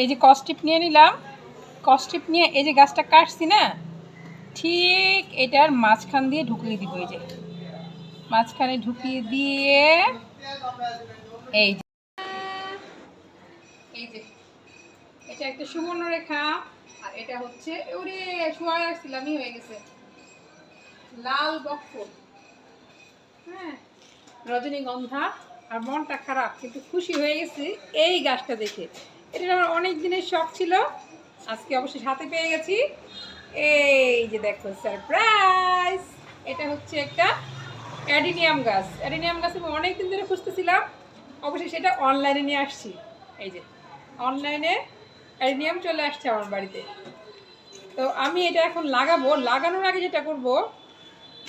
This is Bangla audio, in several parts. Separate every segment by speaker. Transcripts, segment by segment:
Speaker 1: এই যে কস্টিপ নিয়ে নিলাম। কস্টিপ নিয়ে এই যে গাছটা কাটছি না, ঠিক এটার মাঝখান দিয়ে ঢুকিয়ে দিব এই যে। মাঝখানে ঢুকিয়ে দিয়ে এই যে। এটা একটা সুবর্ণ রেখা, আর এটা হচ্ছে, ওরে শোয়া রাখছিলামই হয়ে গেছে। লাল বকফুল হ্যাঁ রজনীগন্ধা, আর মনটা খারাপ, কিন্তু খুশি হয়ে গেছি এই গাছটা দেখে। এটা আমার অনেক দিনের শখ ছিল। আজকে অবশ্যই হাতে পেয়ে গেছি। এই যে দেখো সারপ্রাইজ এটা হচ্ছে একটা অ্যাডিনিয়াম গাছ। অ্যাডিনিয়াম গাছ আমি অনেক দিন ধরে খুঁজতেছিলাম। অবশ্যই সেটা অনলাইনে নিয়ে আসছি। এই যে অনলাইনে অ্যাডিনিয়াম চলে আসছে আমার বাড়িতে। তো আমি এটা এখন লাগাবো। লাগানোর আগে যেটা করব,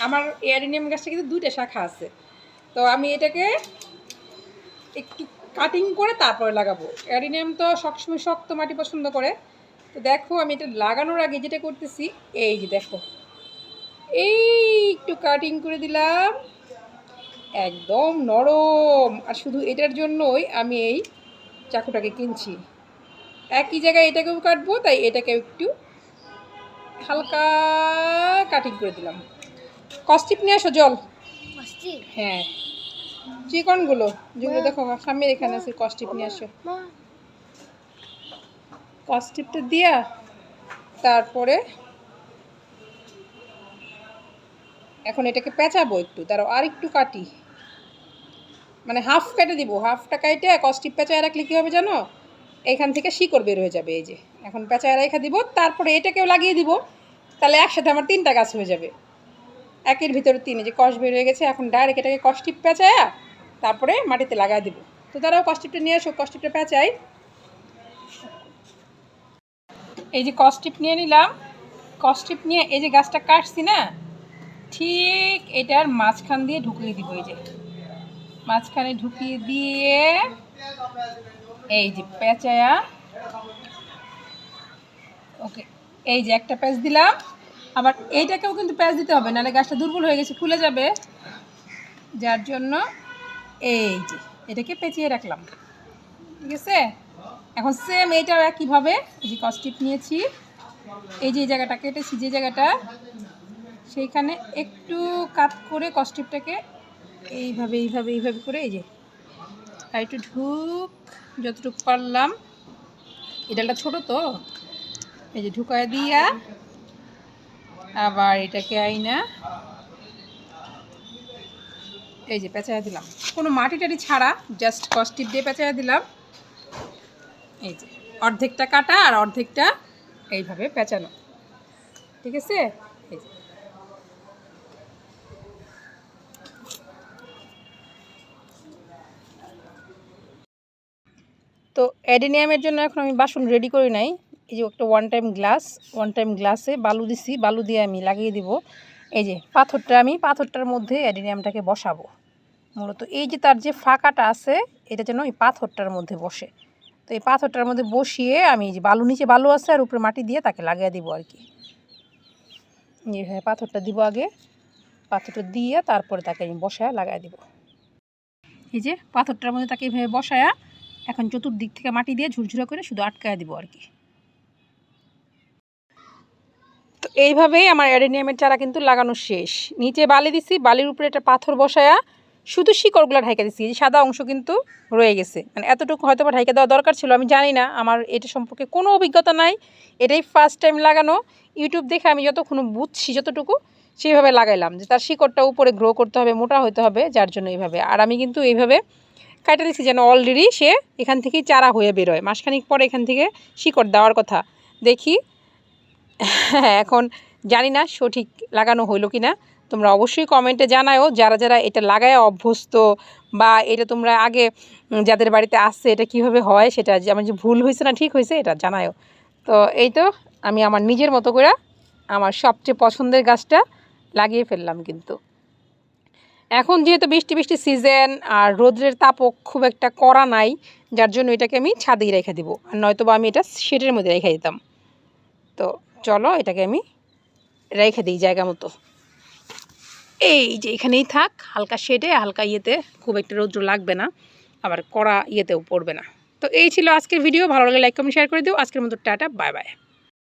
Speaker 1: আমার অ্যাডিনিয়াম গাছটা কিন্তু দুইটা শাখা আছে। তো আমি এটাকে একটু কাটিং করে তারপরে লাগাবো। অ্যাডিনিয়াম তো সবসময় শক্ত মাটি পছন্দ করে। তো দেখো আমি এটা লাগানোর আগে যেটা করতেছি এই যে দেখো। এই একটু কাটিং করে দিলাম। একদম নরম। আর শুধু এটার জন্যই আমি এই চাকুটাকে কিনছি। একই জায়গায় এটাকেও কাটবো তাই এটাকেও একটু হালকা কাটিং করে দিলাম। কস্টিপ নিয়ে আসো জল। হ্যাঁ। চিকনগুলো যেগুলো দেখো সামনের এখানে আছে কস্টিপ নিয়ে আসো। কস্টিপটা দিয়া তারপরে এখন এটাকে পেঁচাবো একটু। তারও আর একটু কাটি। মানে হাফ কেটে দিব হাফটা কেটে কস্টিপ পেঁচায় রাখলে কী হবে জানো? এখান থেকে শিকড় বের হয়ে যাবে এই যে। এখন পেঁচায় রেখে দিব তারপরে এটাকেও লাগিয়ে দিব। তাহলে একসাথে আমার তিনটা গাছ হয়ে যাবে। একের ভিতরে তিন এই যে কষ বের হয়ে গেছে এখন ডাইরেক্ট এটাকে কস্টিপ পেঁচায়া তারপরে মাটিতে লাগাই দিব। তো তারাও কস্টিপটা নিয়ে আসো কস্টিপটা পেঁচাই। এই যে কস্টিপ নিয়ে নিলাম। কস্টিপ নিয়ে এই যে গাছটা কাটছি না, ঠিক এটার মাঝখান দিয়ে ঢুকিয়ে দিব এই যে। মাঝখানে ঢুকিয়ে দিয়ে এই যে পেঁচায়া। ওকে, এই যে একটা প্যাচ দিলাম। আবার এইটাকেও কিন্তু প্যাচ দিতে হবে, নাহলে গাছটা দুর্বল হয়ে গেছে, ফুলে যাবে। যার জন্য এই যে, এটাকে পেঁচিয়ে রাখলাম। ঠিক আছে? এখন সেম এইটাও একইভাবে যে কস্টিপ নিয়েছি। এই যে জায়গাটা কেটেছি যে জায়গাটা। সেইখানে একটু কাট করে কস্টিপটাকে এইভাবে এইভাবে এইভাবে করে এই যে, আর একটু ঢুক, যতটুকু পারলাম। এডালটা ছোট তো। এই যে ঢুকায় দিয়া, আবার এটাকে আইনা। এই যে পেঁচায় দিলাম। কোনো মাটি টাটি ছাড়া জাস্ট কস্টিপ দিয়ে পেঁচায় দিলাম। এই যে, অর্ধেকটা কাটা আর অর্ধেকটা এইভাবে পেঁচানো। ঠিক আছে? তো অ্যাডিনিয়ামের জন্য এখন আমি বাসন রেডি করি নাই। এই যে একটা one time glass one time গ্লাসে বালু দিছি, বালু দিয়ে আমি লাগিয়ে দিব। এই যে পাথরটা, আমি পাথরটার মধ্যে অ্যাডিনিয়ামটাকে বসাবো। মূলত এই যে তার যে ফাঁকাটা আছে, এটা যেন এই পাথরটার মধ্যে বসে। তো এই পাথরটার মধ্যে বসিয়ে আমি যে বালু, নিচে বালু আছে আর উপরে মাটি দিয়ে তাকে লাগিয়ে দিব আর কি। এইভাবে পাথরটা দিব আগে। পাথরটা দিয়ে তারপরে তাকে আমি বসায় লাগাই দিব। এই যে পাথরটার মধ্যে তাকে এইভাবে বসায়া এখন চতুর্দিক থেকে মাটি দিয়ে ঝুরঝুরা করে শুধু আটকায় দিব আর কি তো এইভাবেই আমার অ্যাডেনিয়ামের চারা কিন্তু লাগানো শেষ। নিচে বালি দিছি, বালির উপরে একটা পাথর বসায়া শুধু শিকড়গুলো ঢাইকা দিছি, এই সাদা অংশ কিন্তু রয়ে গেছে। মানে এতটুকু হয়তো বা ঢাইকা দেওয়া দরকার ছিল, আমি জানি না, আমার এটা সম্পর্কে কোনো অভিজ্ঞতা নাই। এটাই ফার্স্ট টাইম লাগানো। ইউটিউব দেখে আমি যতক্ষণ বুঝছি যতটুকু, সেইভাবে লাগাইলাম যে তার শিকড়টা উপরে গ্রো করতে হবে, মোটা হতে হবে, যার জন্য এইভাবে। আর আমি কিন্তু এইভাবে কাটা দিচ্ছি যেন অলরেডি সে এখান থেকেই চারা হয়ে বেরোয়। মাসখানিক পরে এখান থেকে শিকড় দেওয়ার কথা। দেখি এখন জানি না সঠিক লাগানো হইল কি না তোমরা অবশ্যই কমেন্টে জানাও যারা যারা এটা লাগায় অভ্যস্ত বা এটা তোমরা আগে যাদের বাড়িতে আসছে এটা কীভাবে হয় সেটা আমার যে ভুল হয়েছে না ঠিক হয়েছে এটা জানায়ও। তো এই তো, আমি আমার নিজের মতো করে আমার সবচেয়ে পছন্দের গাছটা লাগিয়ে ফেললাম কিন্তু। এখন যেহেতু বৃষ্টি বৃষ্টি সিজন আর রোদ্রের তাপও খুব একটা করা নাই, যার জন্য এটাকে আমি ছাদেই রেখে দিব। আর নয়তো বা আমি এটা শেডের মধ্যে রেখে দিতাম। তো চলো এটাকে আমি রেখে দিই জায়গা মতো। এই যে এখানেই থাক, হালকা শেডে, হালকা ইয়েতে খুব একটা রৌদ্র লাগবে না, আবার কড়া ইয়েতেও পড়বে না। তো এই ছিল আজকের ভিডিও ভালো লাগলে লাইক কমেন্ট শেয়ার করে দিও। আজকের মতো টাটা বাই বাই